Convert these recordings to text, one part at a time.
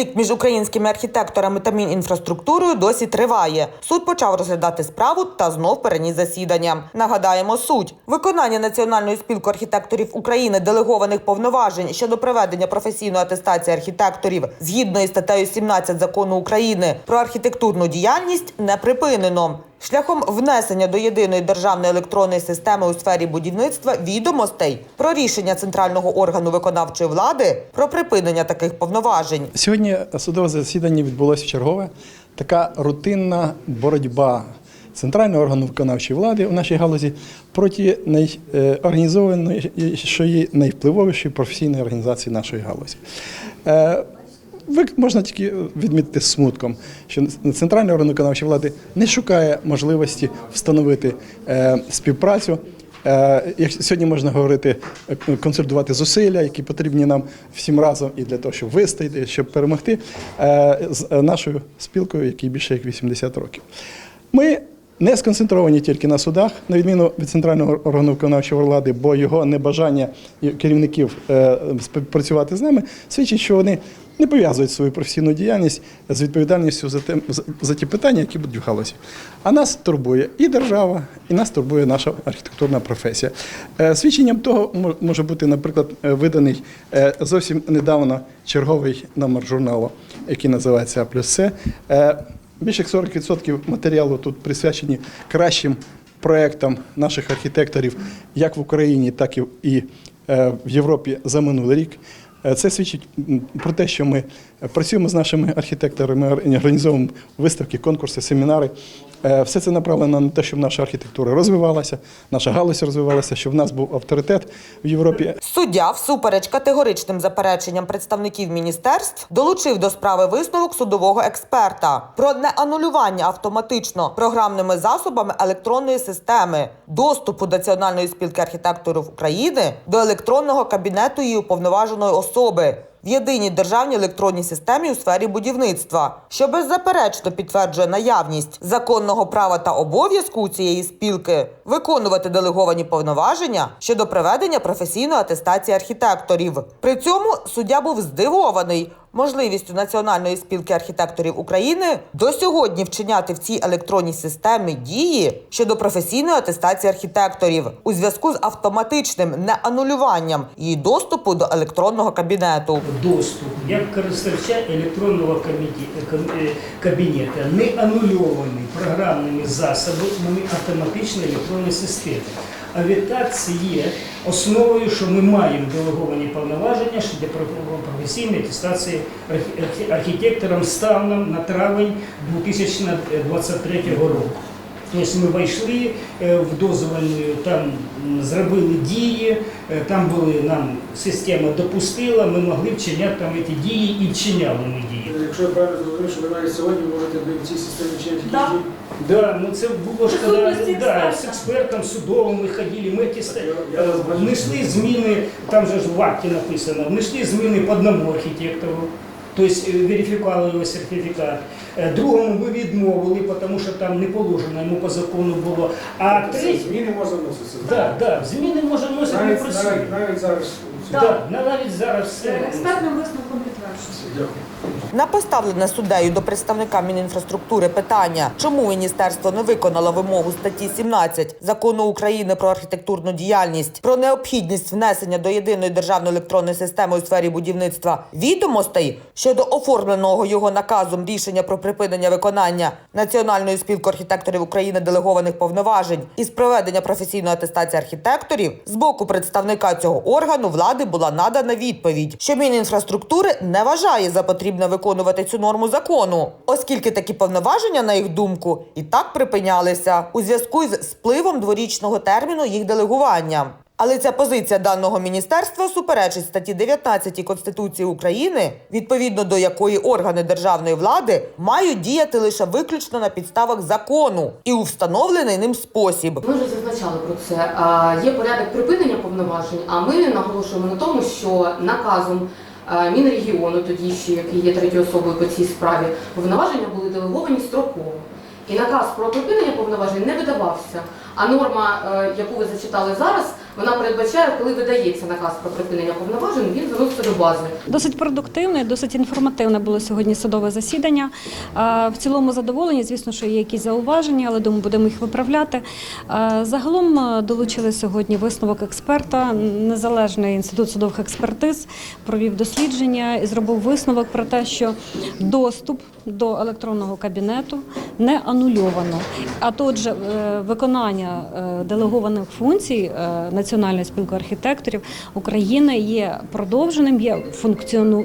Конфлікт між українськими архітекторами та Мінінфраструктурою досі триває. Суд почав розглядати справу та знов переніс засідання. Нагадаємо суть виконання Національною спілкою архітекторів України делегованих повноважень щодо проведення професійної атестації архітекторів згідно із статтею 17 закону України про архітектурну діяльність не припинено. Шляхом внесення до єдиної державної електронної системи у сфері будівництва відомостей про рішення центрального органу виконавчої влади про припинення таких повноважень. Сьогодні судове засідання відбулося чергове. Така рутинна боротьба центрального органу виконавчої влади у нашій галузі проти найорганізованішої, найвпливовішої професійної організації нашої галузі. Е, можна тільки відмітити смутком, що центральний орган виконавчої влади не шукає можливості встановити е, співпрацю. Е, Як сьогодні можна говорити, е, консолідувати зусилля, які потрібні нам всім разом і для того, щоб вистояти, щоб перемогти е, з е, нашою спілкою, якій більше як 80 років. Ми не сконцентровані тільки на судах, на відміну від центрального органу виконавчої влади, бо його небажання керівників е, співпрацювати з нами свідчить, що вони не пов'язують свою професійну діяльність з відповідальністю за те за, ті питання, які будуть в галузі. А нас турбує і держава, і нас турбує наша архітектурна професія. Е, Свідченням того може бути, наприклад, е, виданий е, зовсім недавно черговий номер журналу, який називається А плюс С. Більше 40% матеріалу тут присвячені кращим проектам наших архітекторів, як в Україні, так і в Європі за минулий рік. Е, Це свідчить про те, що ми працюємо з нашими архітекторами, організовуємо виставки, конкурси, семінари. Е, Все це направлено на те, щоб наша архітектура розвивалася, наша галузь розвивалася, щоб в нас був авторитет в Європі. Суддя, всупереч категоричним запереченням представників міністерств, долучив до справи висновок судового експерта про неанулювання автоматично програмними засобами електронної системи доступу Національної спілки архітекторів України до електронного кабінету її уповноваженої особи. В єдиній державній електронній системі у сфері будівництва, що беззаперечно підтверджує наявність законного права та обов'язку цієї спілки виконувати делеговані повноваження щодо проведення професійної атестації архітекторів. При цьому суддя був здивований можливістю Національної спілки архітекторів України до сьогодні вчиняти в цій електронній системі дії щодо професійної атестації архітекторів у зв'язку з автоматичним неанулюванням її доступу до електронного кабінету. доступ як користувача електронного е, кабінету не анульований програмними засобами автоматичної електронної системи. А відтак це є основою, що ми маємо делеговані повноваження для про- професійної атестації архітекторам станом на травень 2023 року. Тобто ми війшли е, в дозвольну, там зробили дії, е, там були нам система допустила, ми могли вчиняти там ці дії і вчиняли ми дії. Якщо я правильно зрозумів, що ви навіть сьогодні можете в цій системі чинити Да. дії? Да, ну це було ж коли да, експерта. з експертом судовим ми ходили, ми ті ста- е, внесли зміни, там же ж в акті написано, внесли зміни по одному архітектору. Тобто е, верифікували його сертифікат. Е, Другому ми відмовили, тому що там не положено йому по закону було. А третій, Зміни можна вноситися. да, да, зміни може вносити Навіть, навіть, навіть зараз. Навіть зараз все. Експертним висновком підтверджується. На поставлене суддею до представника Мінінфраструктури питання, чому міністерство не виконало вимогу статті 17 закону України про архітектурну діяльність про необхідність внесення до єдиної державної електронної системи у сфері будівництва відомостей щодо оформленого його наказом рішення про припинення виконання Національною спілкою архітекторів України делегованих повноважень із проведення професійної атестації архітекторів з боку представника цього органу влади була надана відповідь, що Мінінфраструктури не вважає за потрібне виконувати цю норму закону, оскільки такі повноваження, на їх думку, і так припинялися у зв'язку з спливом дворічного терміну їх делегування. Але ця позиція даного міністерства суперечить статті 19 Конституції України, відповідно до якої органи державної влади мають діяти лише виключно на підставах закону і у встановлений ним спосіб. Ми вже зазначали про це. Є порядок припинення повноважень, а ми наголошуємо на тому, що наказом Мінрегіону, тоді ще який є третьою особою по цій справі, повноваження були делеговані строково. І наказ про припинення повноважень не видавався. А норма, е, яку ви зачитали зараз, вона передбачає, коли видається наказ про припинення повноважень, він заноситься до бази. Досить продуктивне, досить інформативне було сьогодні судове засідання. Е, В цілому задоволені. Звісно, що є якісь зауваження, але думаю, будемо їх виправляти. Е, Загалом долучили сьогодні висновок експерта. Незалежний інститут судових експертиз провів дослідження і зробив висновок про те, що доступ до електронного кабінету не анульовано. А отже, е, виконання е, делегованих функцій е, Національної спілки архітекторів України є продовженим, є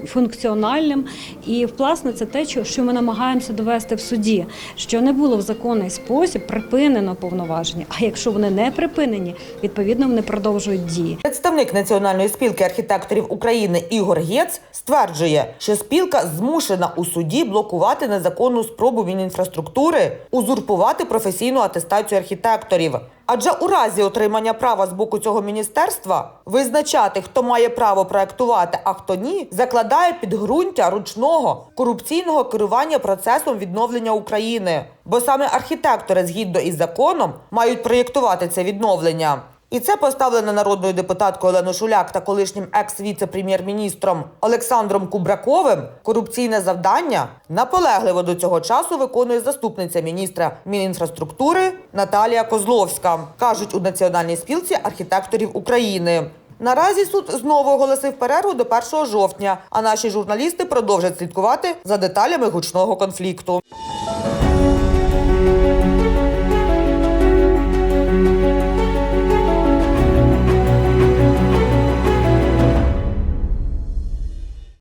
функціональним. І власне це те, що- ми намагаємося довести в суді, що не було в законний спосіб припинено повноваження. А якщо вони не припинені, відповідно вони продовжують дії. Представник Національної спілки архітекторів України Ігор Гєц стверджує, що спілка змушена у суді блокувати незаконну спробу Мінінфраструктури узурпувати професійну атестацію архітекторів. Адже у разі отримання права з боку цього міністерства визначати, хто має право проектувати, а хто ні, закладає підґрунтя ручного корупційного керування процесом відновлення України. Бо саме архітектори, згідно із законом, мають проєктувати це відновлення. І це поставлене народною депутаткою Оленою Шуляк та колишнім екс-віце-прем'єр-міністром Олександром Кубраковим корупційне завдання наполегливо до цього часу виконує заступниця міністра Мінінфраструктури Наталія Козловська, кажуть у Національній спілці архітекторів України. Наразі суд знову оголосив перерву до 1 жовтня, а наші журналісти продовжать слідкувати за деталями гучного конфлікту.